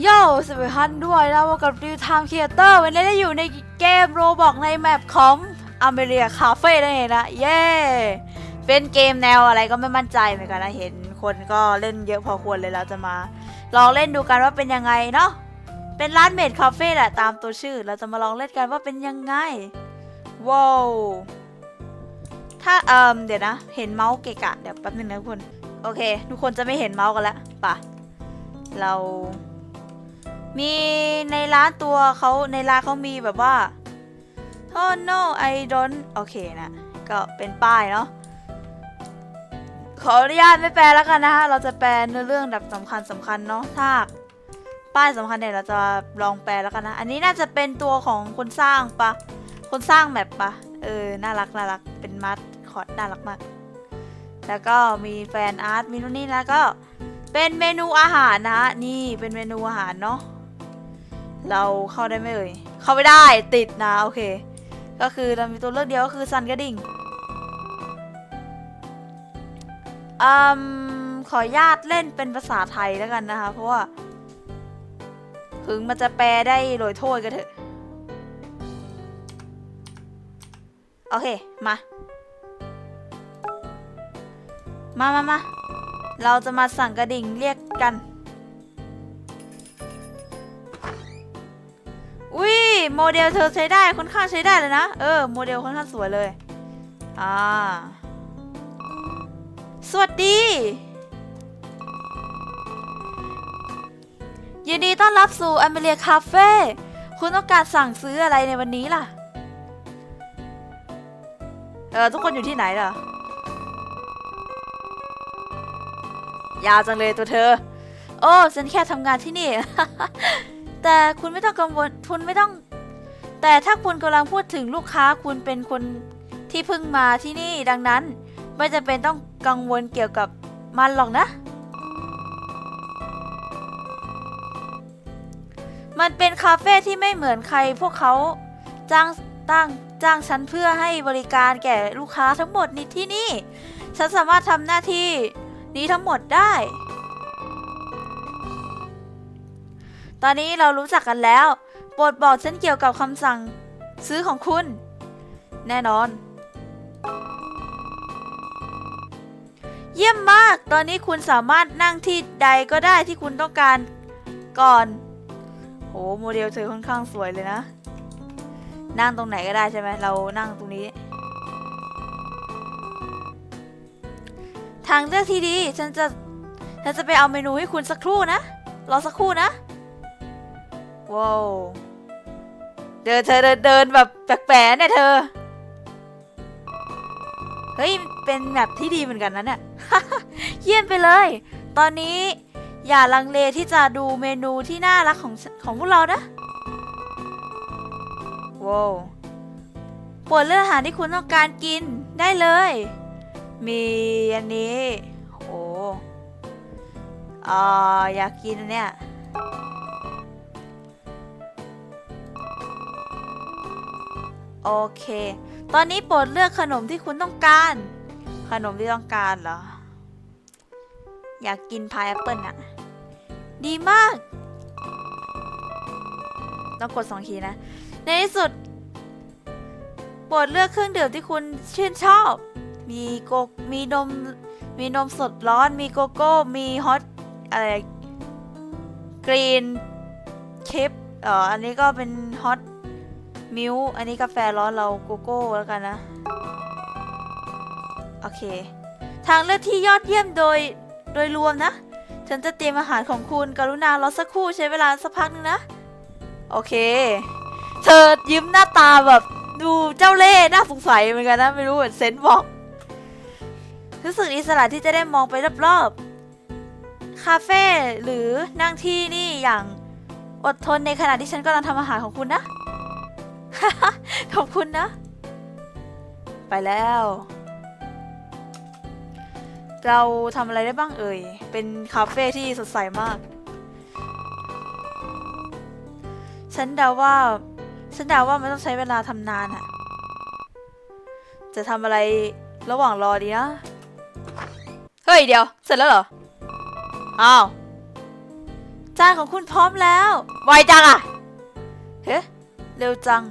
โย่สวัสดีท่านด้วยนะว่ากับดิวไทม์ครีเอเตอร์วันนี้ได้อยู่ในเกมโรบอกในแมปของอเมริกาคาเฟ่นั่นเองนะ เย้เป็นเกมแนวอะไรก็ไม่มั่นใจเหมือนกันนะเห็นคนก็เล่นเยอะพอควรเลยเราจะมาลองเล่นดูกันว่าเป็นยังไงเนาะเป็นร้านเมดคาเฟ่แหละตามตัวชื่อ เราจะมาลองเล่นกันว่าเป็นยังไงว้าวถ้าเอิมเดี๋ยวนะ เห็นเมาส์เกะกะเดี๋ยวแป๊บนึงนะทุกคน โอเค ทุกคนจะไม่เห็นเมาส์กันแล้วป่ะเรา มีในร้านตัวเขาในร้านเขามีแบบว่า oh no I don't โอเคนะ ก็เป็นป้ายเนาะขออนุญาตไม่แปลแล้วกันนะฮะเราจะแปลเนื้อเรื่องแบบสำคัญสำคัญเนาะถ้าป้ายสำคัญเนี่ยเราจะลองแปลแล้วกันนะ อันนี้น่าจะเป็นตัวของคนสร้างปะคนสร้างแบบปะเออ น่ารักน่ารัก เป็นมัดคอร์ดน่ารักมาก แล้วก็มีแฟนอาร์ตมีนู่นนี่แล้วก็เป็นเมนูอาหารนะ นี่เป็นเมนูอาหารเนาะ เราเข้าได้ไหมเอ่ย เข้าไม่ได้ติดนะโอเค ก็คือเรามีตัวเลือกเดียวก็คือซันกระดิ่งอืมขออนุญาตเล่นเป็นภาษาไทยแล้วกันนะคะ เพราะว่า ถึงมันจะแปลได้โรยโทษกันเถอะ โอเค มา มามามาเราจะมาสั่งกระดิ่งเรียกกัน อุ้ยโมเดลเธอใช้ได้ค่อนข้างใช้ได้เลยนะ เออโมเดลค่อนข้างสวยเลยอ่าสวัสดี ยินดีต้อนรับสู่อเมเรียคาเฟ่คุณต้องการสั่งซื้ออะไรในวันนี้ล่ะ เออทุกคนอยู่ที่ไหนล่ะ ยาวจังเลยตัวเธอ โอ้ฉันแค่ทำงานที่นี่ แต่คุณไม่ต้องกังวลคุณไม่ต้อง แต่ถ้าคุณกำลังพูดถึงลูกค้าคุณเป็นคนที่เพิ่งมาที่นี่ดังนั้น ไม่จำเป็นต้องกังวลเกี่ยวกับมันหรอกนะ มันเป็นคาเฟ่ที่ไม่เหมือนใครพวกเขาจ้างตั้งจ้างฉันเพื่อให้บริการแก่ลูกค้าทั้งหมดในที่นี่ ฉันสามารถทำหน้าที่นี้ทั้งหมดได้ ตอนนี้เรารู้จักกันแล้ว โปรดบอกฉันเกี่ยวกับคำสั่งซื้อของคุณ แน่นอน เยี่ยมมาก ตอนนี้คุณสามารถนั่งที่ใดก็ได้ที่คุณต้องการก่อน โห โมเดลเธอค่อนข้างสวยเลยนะ นั่งตรงไหนก็ได้ใช่ไหม เรานั่งตรงนี้ ทางเลือกที่ดี ฉันจะ ฉันจะไปเอาเมนูให้คุณสักครู่นะ รอสักครู่นะ ว้าวเดินเธอเดินเดินแบบแปลกๆเนี่ยเธอ เฮ้ย เป็นแบบที่ดีเหมือนกันนะเนี่ย เยี่ยมไปเลย ตอนนี้อย่าลังเลที่จะดูเมนูที่น่ารักของของพวกเรานะว้าวปรดเลือกอาหารที่คุณต้องการกินได้เลย มีอันนี้ โอ้อ่าอยากกินอันเนี้ย โอเค ตอนนี้โปรดเลือกขนมที่คุณต้องการ ขนมที่ต้องการเหรอ อยากกินพายแอปเปิลอะดีมาก ต้องกดสองทีนะ ในที่สุด โปรดเลือกเครื่องดื่มที่คุณชื่นชอบ มีโกมีนม มีนมสดร้อน มีโกโก้ มีฮอตอะไรกรีนชิปเอ่ออันนี้ก็เป็นฮอต มิลอันนี้กาแฟร้อนเราโกโก้แล้วกันนะ โอเค ทางเลือกที่ยอดเยี่ยมโดยโดยรวมนะ ฉันจะเตรียมอาหารของคุณกรุณารอสักครู่ใช้เวลาสักพักนึงนะ โอเค เธอยิ้มหน้าตาแบบดูเจ้าเล่ห์น่าสงสัยเหมือนกันนะ ไม่รู้เหมือนเซนบอกรู้สึกอิสระที่จะได้มองไปรอบๆ คาเฟ่หรือนั่งที่นี่อย่างอดทนในขณะที่ฉันกำลังทำอาหารของคุณนะ ขอบคุณนะ ไปแล้ว เราทำอะไรได้บ้างเอ่ย เป็นคาเฟ่ที่สดใสมาก ฉันเดาว่า ฉันเดาว่ามันต้องใช้เวลาทำนานอะจะทำอะไรระหว่างรอดีนะ เฮ้ย เดี๋ยว เสร็จแล้วเหรอ อ้าวจจานของคุณพร้อมแล้ว ไวจังอะเฮ้เร็วจัง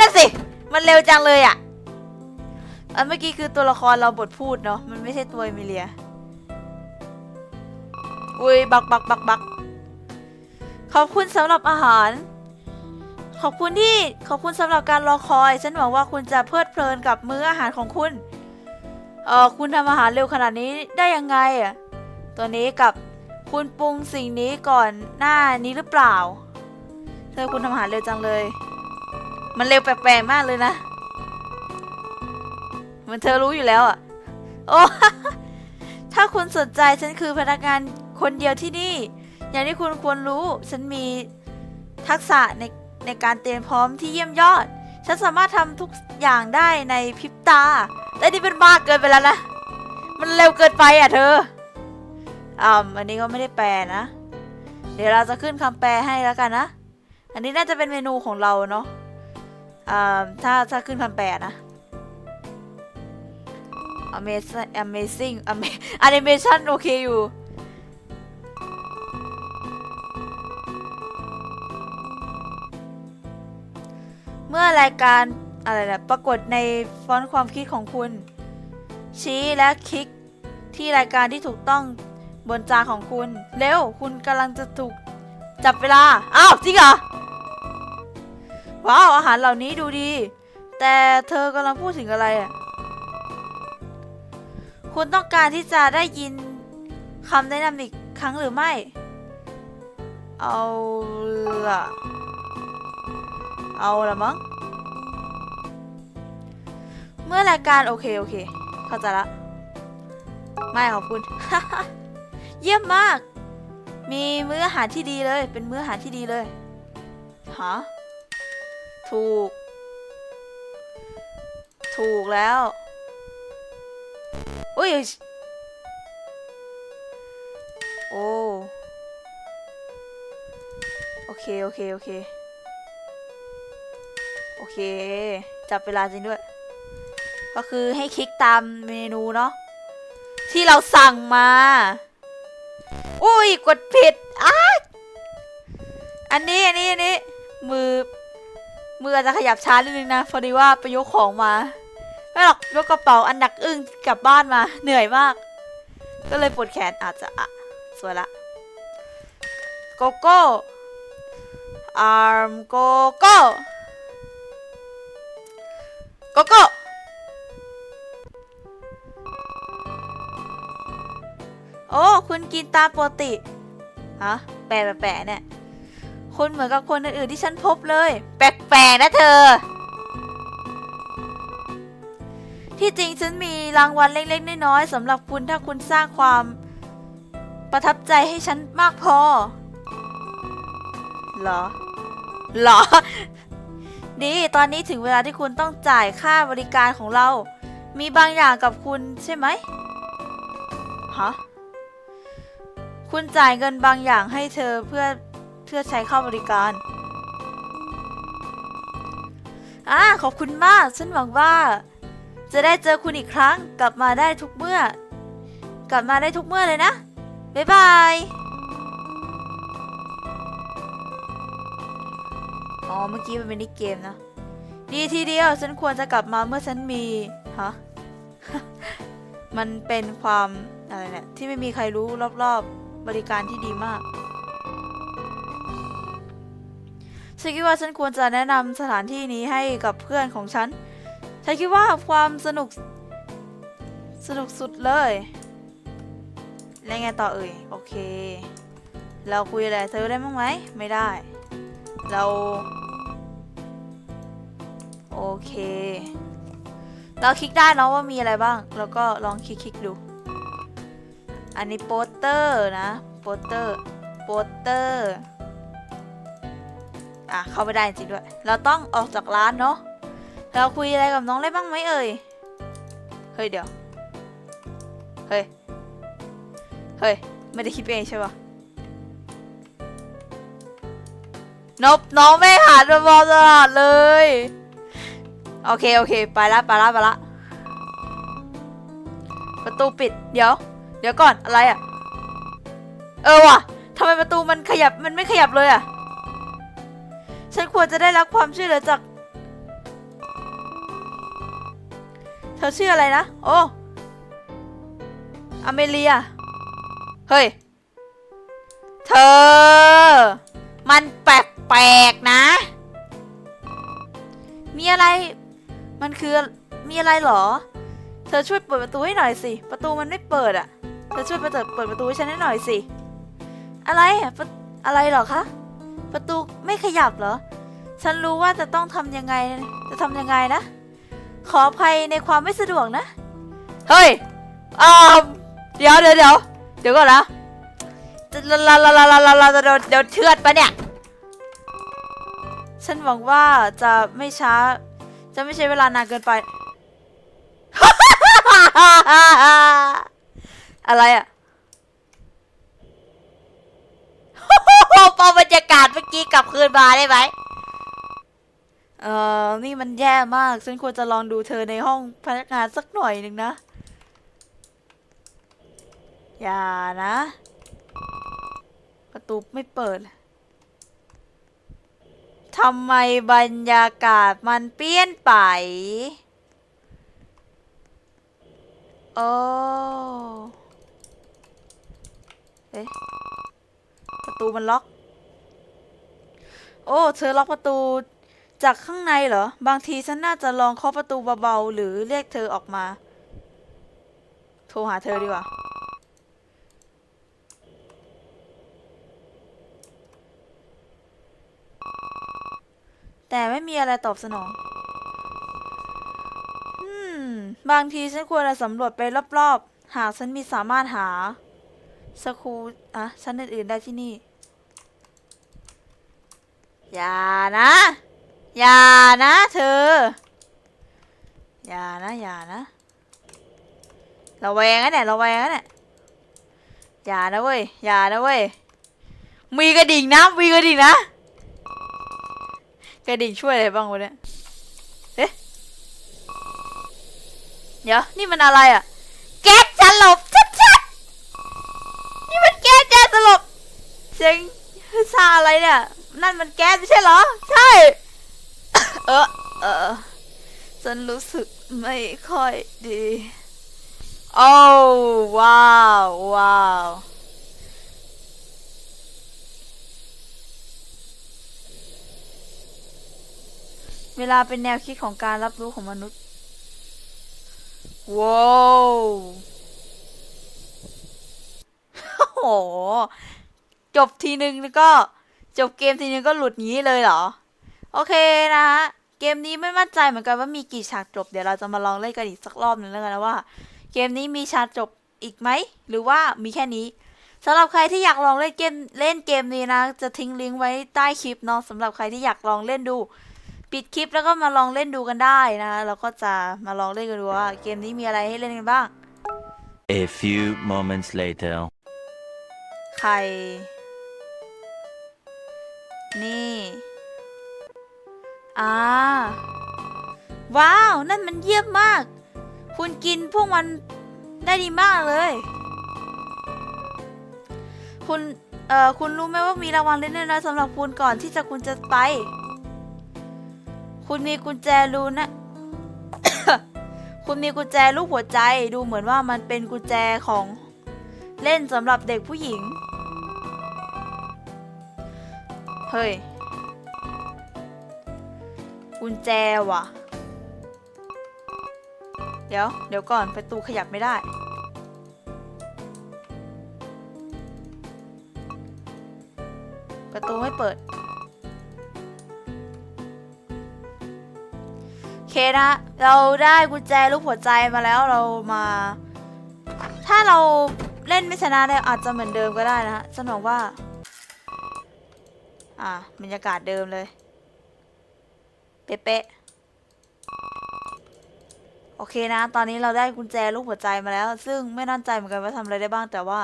นั่นสิ มันเร็วจังเลยอะอันเมื่อกี้คือตัวละครเราบทพูดเนาะ มันไม่ใช่ตัวเอมิเลีย อุ้ยบักบักบักบักขอบคุณสำหรับอาหาร ขอบคุณที่ ขอบคุณสำหรับการรอคอย ฉันหวังว่าคุณจะเพลิดเพลินกับมื้ออาหารของคุณ เออคุณทำอาหารเร็วขนาดนี้ได้ยังไงอะ ตัวนี้กับคุณปรุงสิ่งนี้ก่อนหน้านี้หรือเปล่า เธอคุณทำอาหารเร็วจังเลย มันเร็วแปลกๆมากเลยนะเหมือนเธอรู้อยู่แล้วอะ โอ้ ถ้าคุณสนใจฉันคือพนักงานคนเดียวที่นี่ อย่างที่คุณควรรู้ ฉันมีทักษะในในการเตรียมพร้อมที่เยี่ยมยอด ฉันสามารถทำทุกอย่างได้ในพริบตา แต่นี่เป็นมากเกินไปแล้วนะ มันเร็วเกินไปอะเธออ่าอันนี้ก็ไม่ได้แปลนะ เดี๋ยวเราจะขึ้นคำแปลให้แล้วกันนะ อันนี้น่าจะเป็นเมนูของเราเนาะ อ่าถ้าถ้าขึ้นคำแปลนะ Amazing Amazing Animation โอเคอยู่ เมื่อรายการอะไรนะปรากฏในฟอนต์ความคิดของคุณ ชี้และคลิกที่รายการที่ถูกต้องบนจานของคุณ เร็ว คุณกำลังจะถูกจับเวลา อ้าว จริงเหรอ ว้าว อาหารเหล่านี้ดูดี แต่เธอกำลังพูดถึงอะไรอะ คุณต้องการที่จะได้ยินคำแนะนำอีกครั้งหรือไม่ เอาล่ะเอาละมั้ง เมื่อรายการโอเค โอเค เข้าใจละ ไม่ขอบคุณ เยี่ยมมาก มีมื้ออาหารที่ดีเลย เป็นมื้ออาหารที่ดีเลย ฮะ ถูก ถูกแล้ว อุ้ย โอ้ โอเค โอเค โอเค โอเค จับเวลาจริงด้วย ก็คือให้คลิกตามเมนูเนาะ ที่เราสั่งมา อุ้ย กดผิดอ้าอันนี้ อันนี้ อันนี้ มือ มืออาจจะขยับช้านิดนึงนะพอดีว่าไปยกของมาไม่หรอกยกกระเป๋าอันหนักอึ้งกลับบ้านมา เหนื่อยมาก ก็เลยปวดแขนอาจจะอะสวยละโกโก้อาร์มโกโก้โกโก้โอ้ คุณกินตามปกติฮะแปลกแปลกเนี่ย คุณเหมือนกับคนอื่นๆที่ฉันพบเลย แปลกๆนะเธอ ที่จริงฉันมีรางวัลเล็กๆน้อยๆสำหรับคุณถ้าคุณสร้างความประทับใจให้ฉันมากพอเหรอเหรอ ดี ตอนนี้ถึงเวลาที่คุณต้องจ่ายค่าบริการของเรา มีบางอย่างกับคุณใช่ไหมฮะ คุณจ่ายเงินบางอย่างให้เธอเพื่อ พื่อใช้เข้าบริการอ่าขอบคุณมาก ฉันหวังว่า จะได้เจอคุณอีกครั้ง กลับมาได้ทุกเมื่อ กลับมาได้ทุกเมื่อเลยนะ บ๊ายบาย อ๋อ เมื่อกี้มันเป็นนิเกมนะ ดีทีเดียว ฉันควรจะกลับมาเมื่อฉันมี ฮะ มันเป็นความ อะไรเนี่ย ที่ไม่มีใครรู้รอบๆ บริการที่ดีมาก ฉันคิดว่าฉันควรจะแนะนำสถานที่นี้ให้กับเพื่อนของฉัน ฉันคิดว่าความสนุกสนุกสุดเลยแล้วไงต่อเอ่ย โอเค เราคุยอะไรเธอได้บ้างไหม ไม่ได้ เรา โอเค เราคลิกได้เนอะว่ามีอะไรบ้าง แล้วก็ลองคลิกคลิกดู อันนี้โปสเตอร์นะ โปสเตอร์ โปสเตอร์ อะเข้าไม่ได้จริงด้วย เราต้องออกจากร้านเนาะเราคุยอะไรกับน้องได้บ้างไหมเอ่ยเฮ้ยเดี๋ยวเฮ้ยเฮ้ยไม่ได้คิดเองใช่ปะนบน้องไม่หันมามองตลอดเลย โอเค โอเค ไปละไปละไปละประตูปิด เดี๋ยว เดี๋ยวก่อนอะไรอะ่ะ เออว่ะทำไมประตูมันขยับมันไม่ขยับเลยอะ ฉันควรจะได้รับความช่วยเหลือจาก เธอชื่ออะไรนะ โอ้ อเมเลีย เฮ้ย เธอ มันแปลกๆนะ มีอะไร มันคือ มีอะไรเหรอ เธอช่วยเปิดประตูให้หน่อยสิ ประตูมันไม่เปิดอะเธอช่วยเปิดเปิดประตูให้ฉันให้หน่อยสิ อะไร อะประอะไรเหรอคะ ประตูไม่ขยับเหรอ ฉันรู้ว่าจะต้องทำยังไง จะทำยังไงนะ ขออภัยในความไม่สะดวกนะ เฮ้ยอ่าเดี๋ยวเดี๋ยวเดี๋ยวเดี๋ยวก่อนนะจะลาลาลาลาลาลาลาจะโดนเดี๋ยวเชือดปะเนี่ย ฉันหวังว่าจะไม่ช้า จะไม่ใช้เวลานานเกินไป อะไรอะ พอบรรยากาศเมื่อกี้กลับคืนมาได้ไหมเออนี่มันแย่มาก ฉันควรจะลองดูเธอในห้องพนักงานสักหน่อยหนึ่งนะ อย่านะ ประตูไม่เปิด ทำไมบรรยากาศมันเปลี่ยนไปโอ้เอ๊ะ ตูมันล็อก โอ้ เธอล็อกประตูจากข้างในเหรอ บางทีฉันน่าจะลองเคาะประตูเบาๆ หรือเรียกเธอออกมา โทรหาเธอดีกว่า แต่ไม่มีอะไรตอบสนอง อืม บางทีฉันควรจะสำรวจไปรอบๆ หากฉันมีสามารถหาสคูอะชั้นอื่นๆได้ที่นี่ อย่านะ อย่านะเธอ อย่านะอย่านะระแวงนะเนี่ยระแวงนะเนี่ยอย่านะเว้ยอย่านะเว้ยมีกระดิ่งนะมีกระดิ่งนะกระดิ่งช่วยอะไรบ้างวะเนี่ยเอ๊ะเดี๋ยวนี่มันอะไรอะแก๊สสลบชัดๆนี่มันแก๊สแก๊สสลบเสียงซาอะไรเนี่ย นั่นมันแก๊สไม่ใช่เหรอ ใช่ เออเออฉันรู้สึกไม่ค่อยดี โอ้ว้าวว้าวเวลาเป็นแนวคิดของการรับรู้ของมนุษย์ว้าวโอ้โห จบทีนึงแล้วก็ จบเกมทีนึงก็หลุดงี้เลยเหรอ โอเคนะฮะ เกมนี้ไม่มั่นใจเหมือนกันว่ามีกี่ฉากจบ เดี๋ยวเราจะมาลองเล่นกันอีกสักรอบหนึ่งแล้วกันนะว่า เกมนี้มีฉากจบอีกไหม หรือว่ามีแค่นี้สำหรับใครที่อยากลองเล่นเกมเล่นเกมนี้นะ จะทิ้งลิงก์ไว้ใต้คลิปเนาะสำหรับใครที่อยากลองเล่นดู ปิดคลิปแล้วก็มาลองเล่นดูกันได้นะแล้วก็จะมาลองเล่นกันดูว่า เกมนี้มีอะไรให้เล่นกันบ้าง A few moments later. ไข่ นี่ อ่า ว้าว นั่นมันเยี่ยมมาก คุณกินพวกมันได้ดีมากเลย คุณ เอ่อ คุณรู้ไหมว่ามีรางวัลเล็กน้อยๆสำหรับคุณก่อนที่จะคุณจะไป คุณมีกุญแจรูนะ คุณมีกุญแจรูปหัวใจ ดูเหมือนว่ามันเป็นกุญแจของเล่นสำหรับเด็กผู้หญิง เฮ้ย กุญแจว่ะ เดี๋ยว เดี๋ยวก่อน ประตูขยับไม่ได้ ประตูไม่เปิดเคนะ เราได้กุญแจรูปหัวใจมาแล้วเรามา ถ้าเราเล่นไม่ชนะเนี่ยอาจจะเหมือนเดิมก็ได้นะฮะฉันบอกว่า อะบรรยากาศเดิมเลย เป๊ะๆโอเคนะ ตอนนี้เราได้กุญแจรูปหัวใจมาแล้ว ซึ่งไม่แน่นใจเหมือนกันว่าทำอะไรได้บ้างแต่ว่า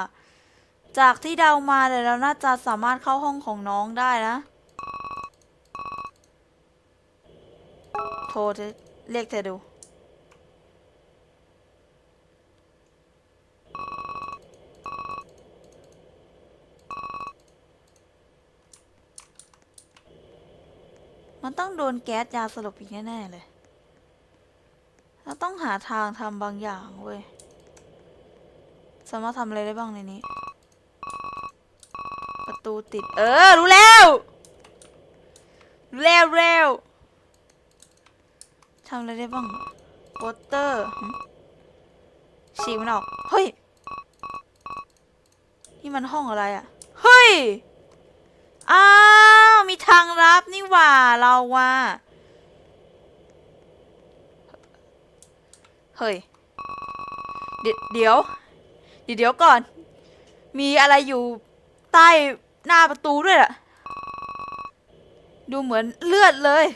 จากที่เดามาเนี่ยวเราน่าจะสามารถเข้าห้องของน้องได้นะ โทรเธอเรียกเธอดู มันต้องโดนแก๊สยาสลบอีกแน่ๆเลย เราต้องหาทางทำบางอย่างเว้ย สามารถทำอะไรได้บ้างในนี้ ประตูติด เออ รู้แล้วรู้แล้วเร็วทำอะไรได้บ้างโปสเตอร์ฉีกมันออก เฮ้ย นี่มันห้องอะไรอะ่ะ เฮ้ยอ้า ทางลับนี่หว่าเราว่า เฮ้ย เดี๋ยว เดี๋ยวก่อน มีอะไรอยู่ใต้หน้าประตูด้วยล่ะ ดูเหมือนเลือดเลย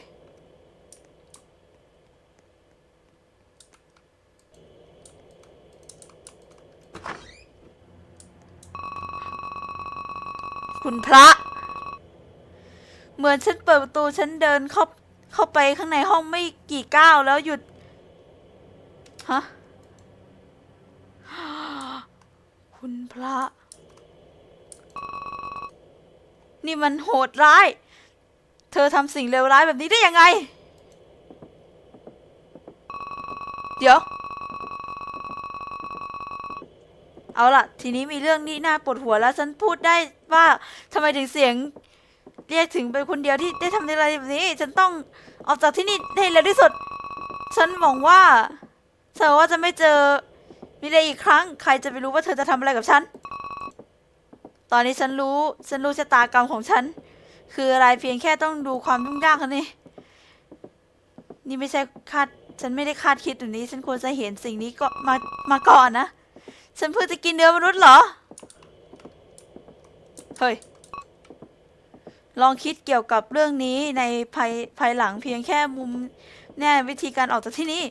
คุณพระ มือนฉันเปิดประตูฉันเดินเข้าเข้าไปข้างในห้องไม่กี่ก้าวแล้วหยุด ฮะ คุณพระ นี่มันโหดร้าย เธอทำสิ่งเลวร้ายแบบนี้ได้ยังไง เดี๋ยว เอาล่ะ ทีนี้มีเรื่องนี้น่าปวดหัวแล้วฉันพูดได้ว่าทำไมถึงเสียง เรียกถึงเป็นคนเดียวที่ได้ทำอะไรแบบนี้ ฉันต้องออกจากที่นี่ให้เร็วที่สุด ฉันหวังว่า เธอว่าจะไม่เจอมิเลอีกครั้ง ใครจะไปรู้ว่าเธอจะทำอะไรกับฉัน ตอนนี้ฉันรู้ ฉันรู้ชะตากรรมของฉัน คืออะไรเพียงแค่ต้องดูความยุ่งยากแค่นี้ นี่ไม่ใช่คาด ฉันไม่ได้คาดคิดแบบนี้ ฉันควรจะเห็นสิ่งนี้ก็มา มาก่อนนะ ฉันเพิ่งจะกินเนื้อมนุษย์เหรอ เฮ้ย ลองคิดเกี่ยวกับเรื่องนี้ในภายภายหลังเพียงแค่มุมแน่วิธีการออกจากที่นี่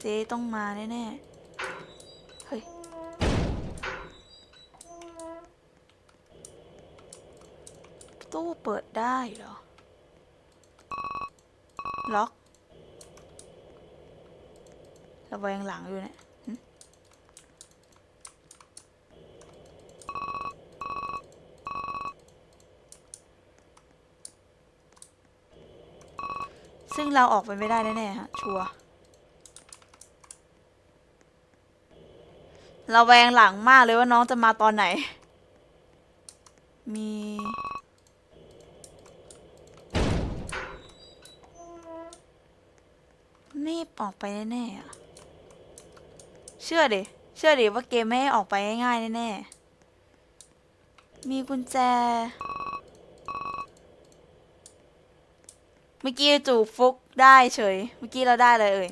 เจ๊ต้องมาแน่ๆ เฮ้ย ตู้เปิดได้เหรอ ล็อกระแวงหลังอยู่เนี่ยหึ ซึ่งเราออกไปไม่ได้แน่ๆฮะ ชัวร์ระแวงหลังมากเลยว่าน้องจะมาตอนไหน มี นี่ออกไปแน่ๆอะเชื่อดิ เชื่อดิว่าเกมไม่ให้ออกไปง่ายๆแน่ๆมีกุญแจ เมื่อกี้จูบฟุกได้เฉย เมื่อกี้เราได้เลยเอ่ย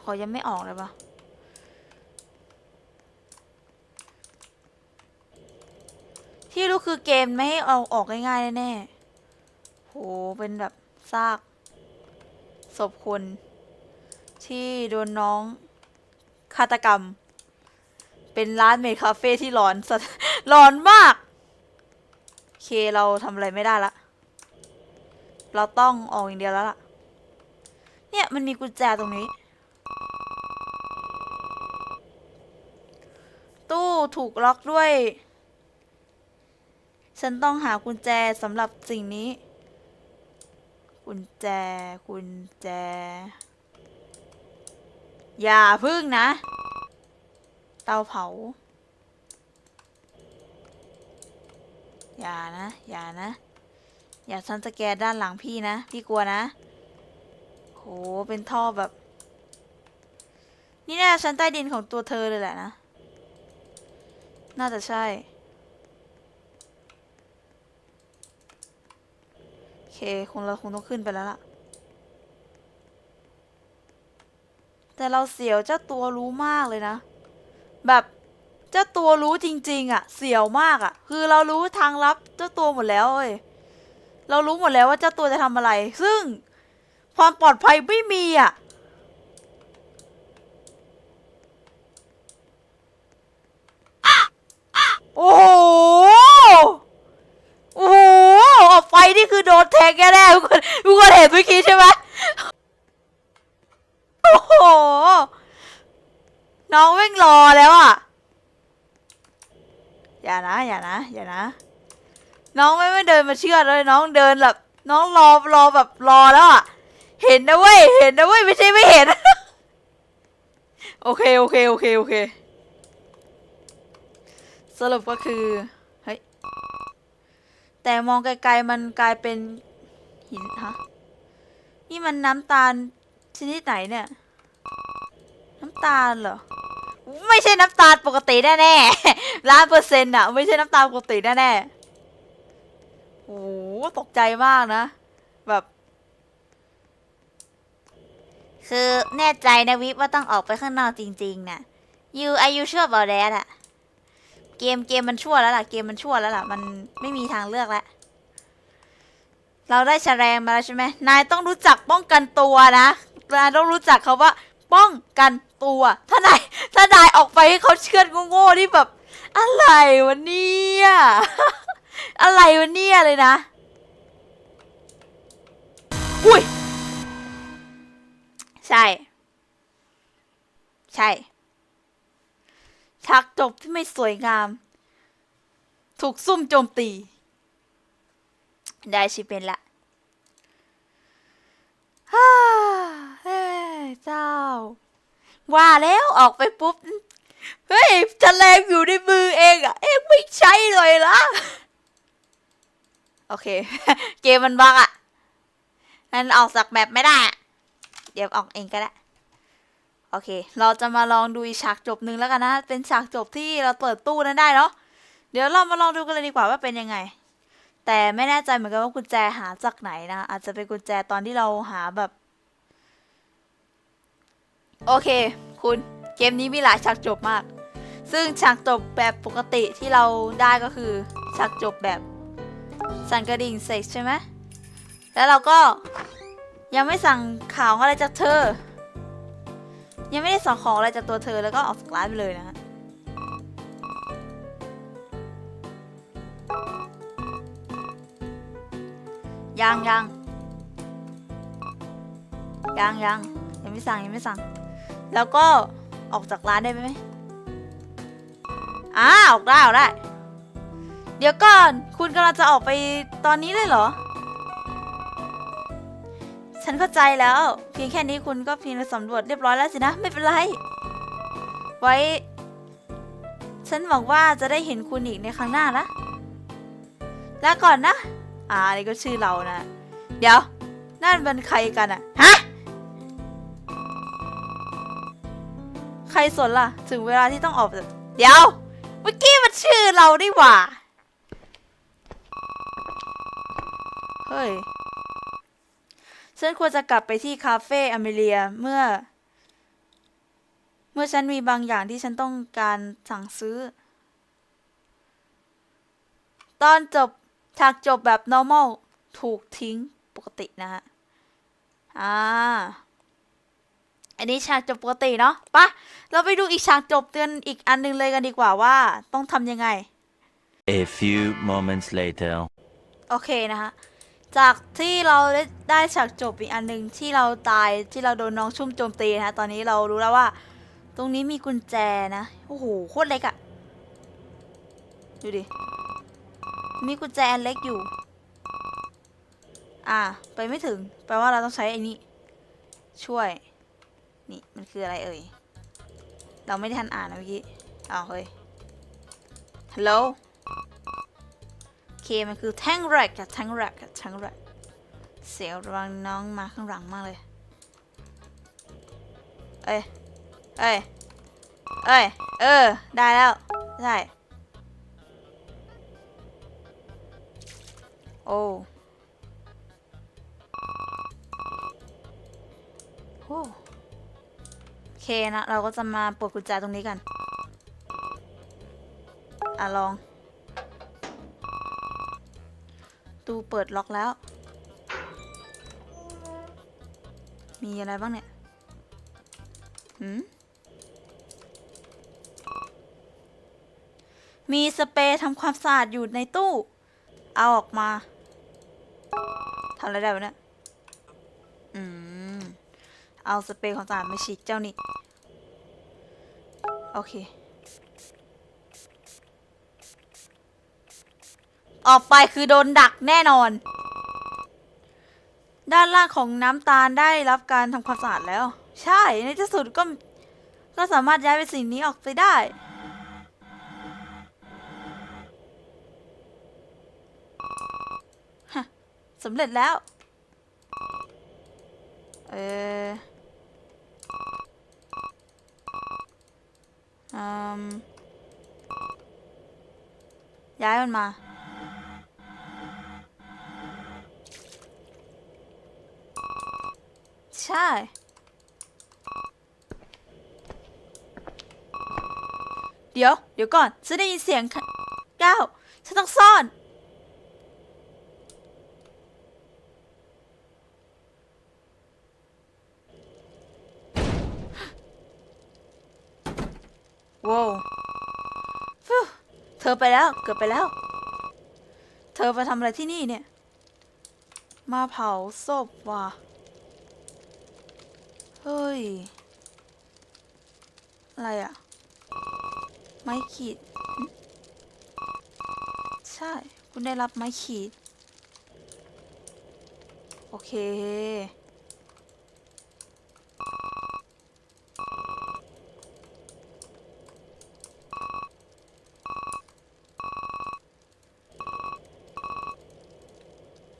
ขอยังไม่ออกเลยปะที่รู้คือเกมไม่ให้เอาออกง่ายๆแน่ๆโห เป็นแบบซากศพคน ที่โดนน้องฆาตกรรม เป็นร้านเมดคาเฟ่ที่ร้อนสัสร้อนมาก โอเคเราทำอะไรไม่ได้ละ เราต้องออกอย่างเดียวแล้วล่ะ เนี่ยมันมีกุญแจตรงนี้ ตู้ถูกล็อกด้วย ฉันต้องหากุญแจสำหรับสิ่งนี้ กุญแจ กุญแจ อย่าพึ่งนะ เตาเผา อย่านะ อย่านะ อย่าฉันจะแกนด้านหลังพี่นะ พี่กลัวนะ โห เป็นท่อแบบ นี่น่าจะชั้นใต้ดินของตัวเธอเลยแหละนะ น่าจะใช่ โอเค คงเราคงต้องขึ้นไปแล้วล่ะแต่เราเสียวเจ้าตัวรู้มากเลยนะ แบบเจ้าตัวรู้จริง ๆ อะ เสียวมากอะ คือเรารู้ทางลับเจ้าตัวหมดแล้วเว้ยเรารู้หมดแล้วว่าเจ้าตัวจะทำอะไร ซึ่งความปลอดภัยไม่มีอะโอ้โห โอ้โหออกไฟนี่คือโดนแทงแน่ๆทุกคนทุกคนเห็นเมื่อกี้ใช่ไหมโอ้โห น้องแม่งรอแล้วอะ อย่านะ อย่านะ อย่านะ น้องไม่ไม่เดินมาเชื่อเลย น้องเดินแบบ น้องรอรอแบบรอแล้วอะ เห็นนะเว้ย เห็นนะเว้ย ไม่ใช่ไม่เห็น โอเค โอเค โอเค โอเค สรุปก็คือ เฮ้ย แต่มองไกลๆมันกลายเป็นหินฮะ นี่มันน้ำตาลชนิดไหนเนี่ย น้ำตาลเหรอ ไม่ใช่น้ำตาลปกติแน่ๆล้านเปอร์เซ็นต์อะไม่ใช่น้ำตาลปกติแน่ๆโอ้โหตกใจมากนะ แบบ คือแน่ใจนะวิว่าต้องออกไปข้างนอกจริงๆนะยูอายุชั่วบอแดดอะเกมเกมมันชั่วแล้วล่ะ เกมมันชั่วแล้วล่ะ มันไม่มีทางเลือกแล้ว เราได้แฉลงมาแล้วใช่ไหมนายต้องรู้จักป้องกันตัวนะ นายต้องรู้จักเขาว่า ป้องกัน ตัวถ้านายถ้านายออกไปให้เขาเชื่อดโง่ๆที่แบบ อะไรวะเนี่ย อะไรวะเนี่ยเลยนะ อุ้ย ใช่ ใช่ฉากจบที่ไม่สวยงาม ถูกซุ่มโจมตี ได้ชิเป็นละฮ่าเฮ้ยเจ้า ว่าแล้วออกไปปุ๊บ เฮ้ยจะแรงอยู่ในมือเองอะเองไม่ใช่เลยละโอเค เกมมันบักอะงั้นออกจากแมปไม่ได้ เดี๋ยวออกเองก็ได้ โอเค เราจะมาลองดูอีกฉากจบหนึ่งแล้วกันนะ เป็นฉากจบที่เราเปิดตู้นั้นได้เนาะ เดี๋ยวเรามาลองดูกันเลยดีกว่าว่าเป็นยังไง แต่ไม่แน่ใจเหมือนกันว่ากุญแจหาจากไหนนะ อาจจะเป็นกุญแจตอนที่เราหาแบบ โอเค คุณเกมนี้มีหลายฉากจบมาก ซึ่งฉากจบแบบปกติที่เราได้ก็คือฉากจบแบบสั่นกระดิ่งเซ็กใช่ไหมแล้วเราก็ยังไม่สั่งข่าวอะไรจากเธอ ยังไม่ได้สั่งของอะไรจากตัวเธอแล้วก็ออกจากร้านไปเลยนะฮะยังยังยังยังยังไม่สั่งยังไม่สั่ง แล้วก็ออกจากร้านได้ไหมอ่าออกได้ออกได้ เดี๋ยวก่อน คุณกำลังจะออกไปตอนนี้เลยเหรอ ฉันเข้าใจแล้ว เพียงแค่นี้คุณก็เพียงสำรวจเรียบร้อยแล้วสินะ ไม่เป็นไร ไว้ ฉันหวังว่าจะได้เห็นคุณอีกในครั้งหน้านะแล้วก่อนนะ อ่าอันนี้ก็ชื่อเรานะ เดี๋ยว นั่นเป็นใครกันอะฮะ สนล่ะ ถึงเวลาที่ต้องออกเดี๋ยว เมื่อกี้มันชื่อเราดิหว่า เฮ้ย ฉันควรจะกลับไปที่คาเฟ่อเมเลียเมื่อ เมื่อฉันมีบางอย่างที่ฉันต้องการสั่งซื้อ ตอนจบฉากจบแบบ normal ถูกทิ้งปกตินะฮะ อ่า อันนี้ฉากจบปกติเนาะปะเราไปดูอีกฉากจบเตือนอีกอันหนึงเลยกันดีกว่าว่าต้องทำยังไง A few moments later. โอเคนะคะจากที่เราได้ได้ฉากจบอีกอันหนึ่งที่เราตายที่เราโดนน้องชุ่มโจมตีนะคะตอนนี้เรารู้แล้วว่า ตรงนี้มีกุญแจนะโอ้โหโคตรเล็กอะดูดิมีกุญแจอันเล็กอยู่ อ่า ไปไม่ถึง แปลว่าเราต้องใช้ไอ้นี่ช่วย นี่มันคืออะไรเอ่ย เราไม่ได้ทันอ่านนะเมื่อกี้อ้าวเฮ้ย ฮัลโหลเคมันคือแท่งแรกกับแท่งแรกกับแท่งแรก เสียวระวังน้องมาข้างหลังมากเลย เอ้ย เอ้ย เอ้ย เออ ได้แล้ว ได้ โอ้โห เคนะ เราก็จะมาปลดกุญแจตรงนี้กัน อะ ลอง ตู้เปิดล็อกแล้ว มีอะไรบ้างเนี่ย หืม มีสเปรย์ทำความสะอาดอยู่ในตู้ เอาออกมา ทำอะไรได้วะเนี่ย อืม เอาสเปรย์ความสาดมาฉีดเจ้านี่ โอเค ออกไปคือโดนดักแน่นอน ด้านล่างของน้ำตาลได้รับการทำความสะอาดแล้ว ใช่ ในที่สุดก็ ก็สามารถย้ายไปสิ่งนี้ออกไปได้ฮะสำเร็จแล้ว เอออืม ย้ายมันมา ใช่ เดี๋ยว เดี๋ยวก่อนฉันได้ยินเสียงก้าวฉันต้องซ่อน ว้าวเธอไปแล้ว เกือบไปแล้ว เธอไปทำอะไรที่นี่เนี่ย มาเผาศพว่ะ เฮ้ย อะไรอะไม้ขีด ใช่ คุณได้รับไม้ขีด โอเค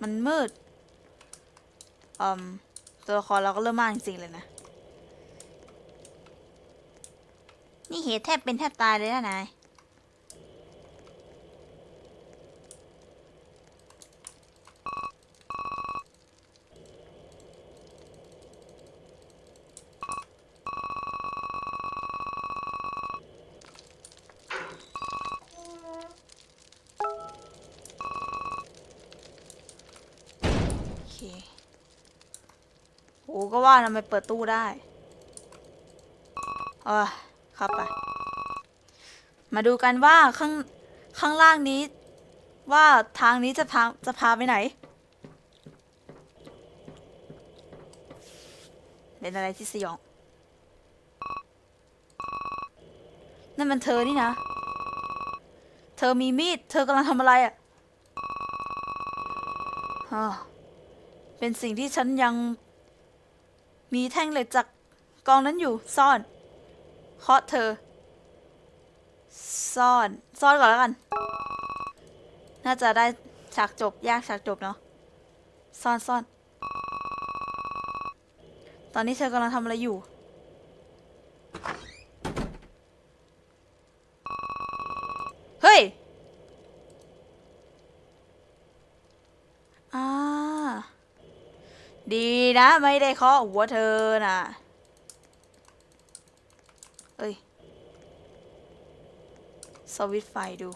มันมืดอืมตัวละครเราก็เริ่มมากจริงๆเลยนะ นี่เหตุแทบเป็นแทบตายเลยนะนาย โอเค โอ้ก็ว่าทำไมเปิดตู้ได้เออเข้าไป มาดูกันว่าข้างข้างล่างนี้ ว่าทางนี้จะทาจะพาไปไหน เป็นอะไรที่สยอง นั่นมันเธอนี่นะ เธอมีมีด เธอกำลังทำอะไรอะ่ะเป็นสิ่งที่ฉันยัง มีแท่งเหล็กจากกองนั้นอยู่ซ่อนเคาะเธอ ซ่อน ซ่อนก่อนแล้วกัน น่าจะได้ฉากจบยากฉากจบเนาะ ซ่อนซ่อน ตอนนี้เธอกำลังทำอะไรอยู่ เฮ้ย อ่า ดี นะ ไม่ได้เคาะหัวเธอนะเอ้ย สวิตไฟดู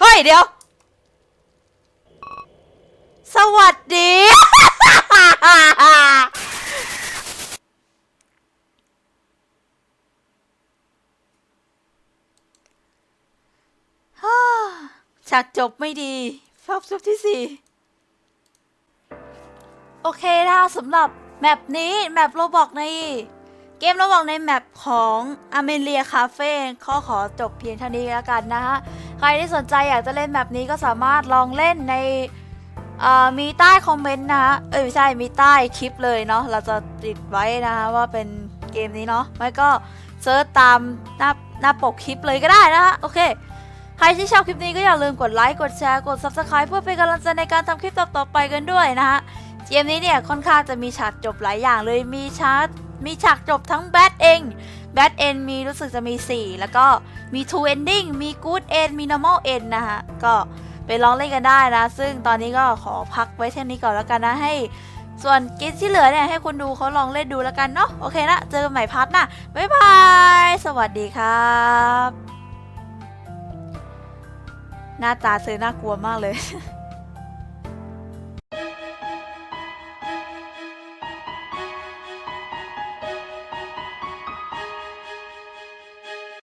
เฮ้ย เดี๋ยว สวัสดีฮ่าฉากจบไม่ดีภาพจบที่สี่ อเคนะสำหรับแมปนี้แมปโรบอกในเกมโรบอกในแมปของอเมเลียคาเฟ่ข้อขอจบเพียงเท่านี้แล้วกันนะฮะ ใครที่สนใจอยากจะเล่นแบบนี้ก็สามารถลองเล่นในมีใต้คอมเมนต์นะฮะ เอ้ยไม่ใช่ มีใต้คลิปเลยเนาะ เราจะติดไว้นะฮะว่าเป็นเกมนี้เนาะ ไม่ก็เซิร์ชตามหน้าหน้าปกคลิปเลยก็ได้นะฮะ โอเค ใครที่ชอบคลิปนี้ก็อย่าลืมกดไลค์ กดแชร์ กด Subscribe เพื่อเป็นกำลังใจในการทำคลิปต่อๆไปกันด้วยนะฮะ เกมนี้เนี่ยค่อนข้างจะมีฉากจบหลายอย่างเลยมีชาร์มีฉากจบทั้งแบดเองแบดเอนมีรู้สึกจะมี 4 แล้วก็มี two ending มี good end มี normal end นะฮะก็ไปลองเล่นกันได้นะ ซึ่งตอนนี้ก็ขอพักไว้เท่านี้ก่อนแล้วกันนะให้ส่วนเกมที่เหลือเนี่ยให้คุณดูเขาลองเล่นดูแล้วกันเนาะโอเคนะเจอกันใหม่พาร์ทหน้าบ๊ายบาย สวัสดีครับ หน้าตาเธอน่ากลัวมากเลย